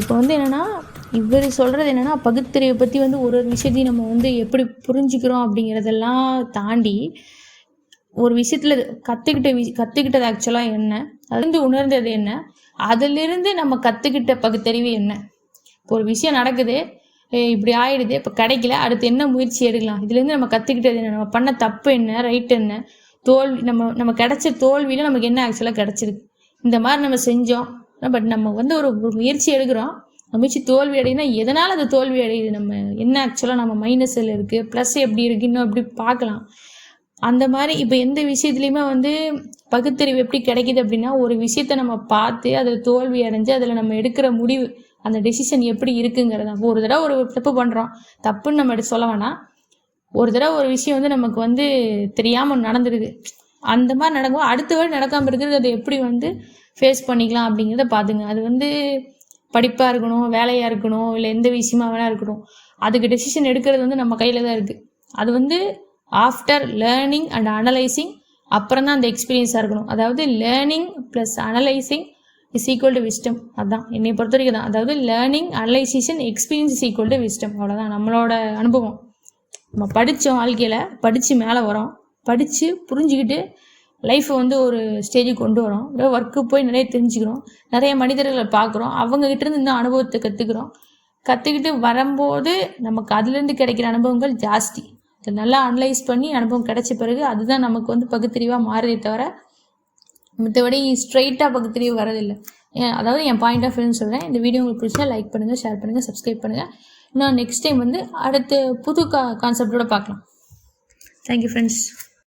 இப்போ வந்து என்னென்னா இவர் சொல்கிறது என்னென்னா பகுத்தறிவை பற்றி வந்து ஒரு ஒரு விஷயத்தையும் நம்ம வந்து எப்படி புரிஞ்சுக்கிறோம் அப்படிங்கிறதெல்லாம் தாண்டி ஒரு விஷயத்தில் கற்றுக்கிட்ட வி கற்றுக்கிட்டது ஆக்சுவலாக என்ன அதுலேருந்து உணர்ந்தது என்ன அதிலிருந்து நம்ம கற்றுக்கிட்ட பகுத்தறிவு என்ன. இப்போ ஒரு விஷயம் நடக்குது இப்படி ஆயிடுது இப்போ கிடைக்கல அடுத்து என்ன முயற்சி எடுக்கலாம்? இதுலேருந்து நம்ம கற்றுக்கிட்டது என்ன? நம்ம பண்ண தப்பு என்ன? ரைட் என்ன? தோல்வி நம்ம நம்ம கிடைச்ச தோல்வியில் நமக்கு என்ன ஆக்சுவலாக கிடச்சிருக்கு? இந்த மாதிரி நம்ம செஞ்சோம் பட் நம்ம வந்து ஒரு முயற்சி எடுக்கிறோம். முயற்சி தோல்வி அடையுதுன்னா எதனால் அது தோல்வி அடையுது? நம்ம என்ன ஆக்சுவலாக நம்ம மைனஸில் இருக்குது ப்ளஸ் எப்படி இருக்குது இன்னும் எப்படி பார்க்கலாம். அந்த மாதிரி இப்போ எந்த விஷயத்துலையுமே வந்து பகுத்தறிவு எப்படி கிடைக்குது அப்படின்னா ஒரு விஷயத்த நம்ம பார்த்து அதில் தோல்வி அடைஞ்சு அதில் நம்ம எடுக்கிற முடிவு அந்த டெசிஷன் எப்படி இருக்குங்கிறத. ஒரு தடவை ஒரு தப்பு பண்ணுறோம் தப்புன்னு நம்ம சொல்ல வேணாம். ஒரு தடவை ஒரு விஷயம் வந்து நமக்கு வந்து தெரியாமல் நடந்துடுது அந்த மாதிரி நடக்கும். அடுத்த வேலை நடக்காமல் இருக்கிறது அதை எப்படி வந்து ஃபேஸ் பண்ணிக்கலாம் அப்படிங்கிறத பார்த்துங்க அது வந்து படிப்பாக இருக்கணும் வேலையாக இருக்கணும் இல்லை எந்த விஷயமா வேணா இருக்கணும் அதுக்கு டெசிஷன் எடுக்கிறது வந்து நம்ம கையில் தான் இருக்குது அது வந்து ஆஃப்டர் லேர்னிங் அண்ட் அனலைசிங் அப்புறம் தான் அந்த எக்ஸ்பீரியன்ஸாக இருக்கணும். அதாவது learning plus analysing is equal to wisdom அதான். என்னை பொறுத்த வரைக்கும் தான் அதாவது learning analysation experience is equal to wisdom அவ்வளோதான் நம்மளோட அனுபவம். நம்ம படித்தோம் வாழ்க்கையில் படித்து மேலே வரோம் படித்து புரிஞ்சுக்கிட்டு லைஃப்பை வந்து ஒரு ஸ்டேஜுக்கு கொண்டு வரோம். ஒர்க்கு போய் நிறைய தெரிஞ்சுக்கிறோம். நிறைய மனிதர்களை பார்க்குறோம். அவங்ககிட்ட இருந்து இந்த அனுபவத்தை கற்றுக்குறோம் கற்றுக்கிட்டு வரும்போது நமக்கு அதுலேருந்து கிடைக்கிற அனுபவங்கள் ஜாஸ்தி. அதை நல்லா அனலைஸ் பண்ணி அனுபவம் கிடைச்ச பிறகு அதுதான் நமக்கு வந்து பகுத்தறிவாக மாறுதே தவிர மற்றபடி ஸ்ட்ரைட்டாக பகுத்தறிவு வரதில்லை ஏன் அதாவது என் பாயிண்ட் ஆஃப் வியூன்னு சொல்கிறேன் இந்த வீடியோ உங்களுக்கு பிடிச்சா லைக் பண்ணுங்கள் ஷேர் பண்ணுங்கள் சப்ஸ்கிரைப் பண்ணுங்கள் இன்னும் நெக்ஸ்ட் டைம் வந்து அடுத்து புது கா கான்செப்டோட பார்க்கலாம். Thank you friends